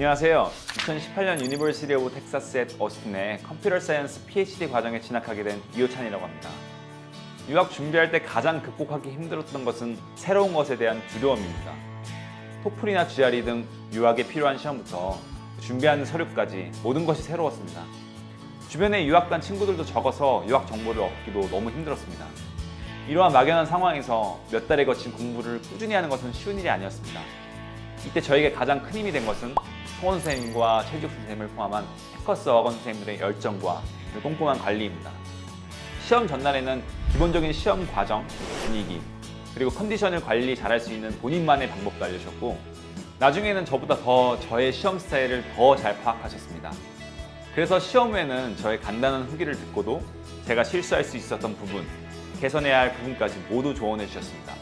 안녕하세요. 2018년 유니버시티 오브 텍사스 앳 어스틴의 컴퓨터 사이언스 PhD 과정에 진학하게 된 이호찬이라고 합니다. 유학 준비할 때 가장 극복하기 힘들었던 것은 새로운 것에 대한 두려움입니다. 토플이나 GRE 등 유학에 필요한 시험부터 준비하는 서류까지 모든 것이 새로웠습니다. 주변에 유학 간 친구들도 적어서 유학 정보를 얻기도 너무 힘들었습니다. 이러한 막연한 상황에서 몇 달에 거친 공부를 꾸준히 하는 것은 쉬운 일이 아니었습니다. 이때 저에게 가장 큰 힘이 된 것은 송원 선생님과 최지욱 선생님을 포함한 해커스 어건 선생님들의 열정과 그 꼼꼼한 관리입니다. 시험 전날에는 기본적인 시험 과정, 분위기, 그리고 컨디션을 관리 잘할 수 있는 본인만의 방법도 알려주셨고 나중에는 저보다 더 저의 시험 스타일을 더 잘 파악하셨습니다. 그래서 시험 후에는 저의 간단한 후기를 듣고도 제가 실수할 수 있었던 부분, 개선해야 할 부분까지 모두 조언해 주셨습니다.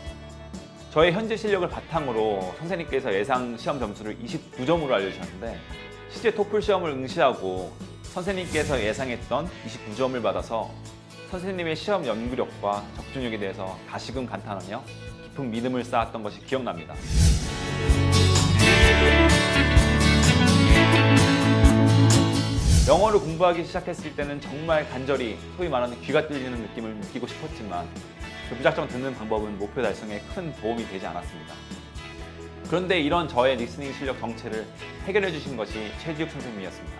저의 현재 실력을 바탕으로 선생님께서 예상 시험 점수를 29점으로 알려주셨는데 실제 토플 시험을 응시하고 선생님께서 예상했던 29점을 받아서 선생님의 시험 연구력과 적중력에 대해서 다시금 감탄하며 깊은 믿음을 쌓았던 것이 기억납니다. 영어를 공부하기 시작했을 때는 정말 간절히 소위 말하는 귀가 뚫리는 느낌을 느끼고 싶었지만 그 무작정 듣는 방법은 목표 달성에 큰 도움이 되지 않았습니다. 그런데 이런 저의 리스닝 실력 정체를 해결해 주신 것이 최지욱 선생님이었습니다.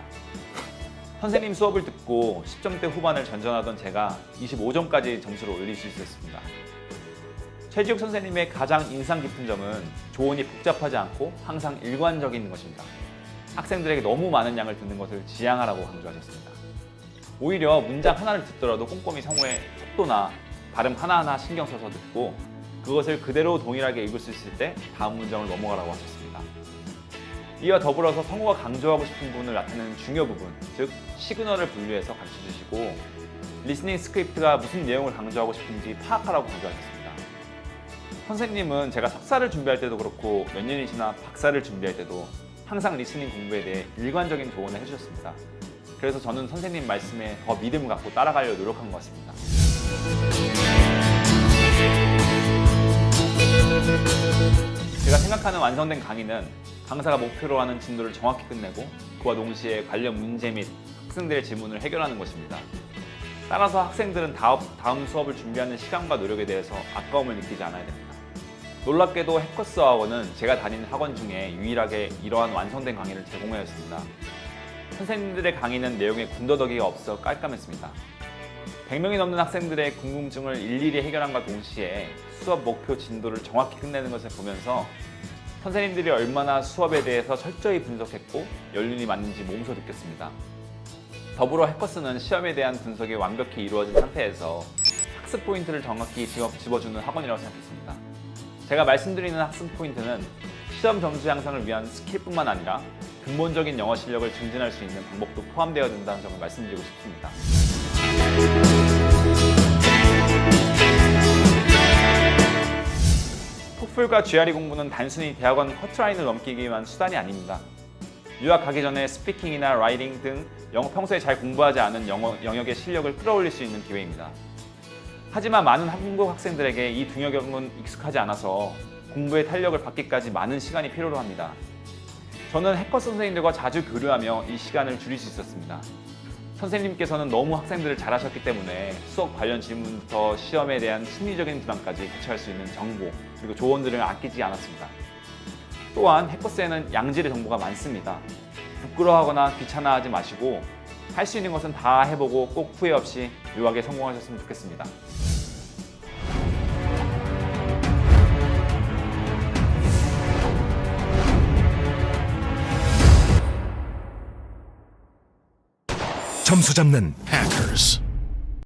선생님 수업을 듣고 10점대 후반을 전전하던 제가 25점까지 점수를 올릴 수 있었습니다. 최지욱 선생님의 가장 인상 깊은 점은 조언이 복잡하지 않고 항상 일관적인 것입니다. 학생들에게 너무 많은 양을 듣는 것을 지양하라고 강조하셨습니다. 오히려 문장 하나를 듣더라도 꼼꼼히 성우의 속도나 발음 하나하나 신경 써서 듣고 그것을 그대로 동일하게 읽을 수 있을 때 다음 문장을 넘어가라고 하셨습니다. 이와 더불어서 성우가 강조하고 싶은 부분을 나타내는 중요 부분, 즉 시그널을 분류해서 가르쳐 주시고 리스닝 스크립트가 무슨 내용을 강조하고 싶은지 파악하라고 강조하셨습니다. 선생님은 제가 석사를 준비할 때도 그렇고 몇 년이 지나 박사를 준비할 때도 항상 리스닝 공부에 대해 일관적인 조언을 해주셨습니다. 그래서 저는 선생님 말씀에 더 믿음을 갖고 따라가려 노력한 것 같습니다. 제가 생각하는 완성된 강의는 강사가 목표로 하는 진도를 정확히 끝내고 그와 동시에 관련 문제 및 학생들의 질문을 해결하는 것입니다. 따라서 학생들은 다음, 수업을 준비하는 시간과 노력에 대해서 아까움을 느끼지 않아야 됩니다. 놀랍게도 해커스 학원은 제가 다니는 학원 중에 유일하게 이러한 완성된 강의를 제공하였습니다. 선생님들의 강의는 내용에 군더더기가 없어 깔끔했습니다. 100명이 넘는 학생들의 궁금증을 일일이 해결함과 동시에 수업 목표 진도를 정확히 끝내는 것을 보면서 선생님들이 얼마나 수업에 대해서 철저히 분석했고 연륜이 맞는지 몸소 느꼈습니다. 더불어 해커스는 시험에 대한 분석이 완벽히 이루어진 상태에서 학습 포인트를 정확히 집어- 집어주는 학원이라고 생각했습니다. 제가 말씀드리는 학습 포인트는 시험 점수 향상을 위한 스킬뿐만 아니라 근본적인 영어 실력을 증진할 수 있는 방법도 포함되어 된다는 점을 말씀드리고 싶습니다. 토플과 GRE 공부는 단순히 대학원 커트라인을 넘기기 위한 수단이 아닙니다. 유학 가기 전에 스피킹이나 라이팅 등 영어 평소에 잘 공부하지 않은 영어 영역의 실력을 끌어올릴 수 있는 기회입니다. 하지만 많은 한국 학생들에게 이 두 영역은 익숙하지 않아서 공부의 탄력을 받기까지 많은 시간이 필요로 합니다. 저는 해커 선생님들과 자주 교류하며 이 시간을 줄일 수 있었습니다. 선생님께서는 너무 학생들을 잘하셨기 때문에 수업 관련 질문부터 시험에 대한 심리적인 부담까지 대처할 수 있는 정보 그리고 조언들을 아끼지 않았습니다. 또한 해커스에는 양질의 정보가 많습니다. 부끄러워하거나 귀찮아하지 마시고 할 수 있는 것은 다 해보고 꼭 후회 없이 유학에 성공하셨으면 좋겠습니다. 점수 잡는 Hackers.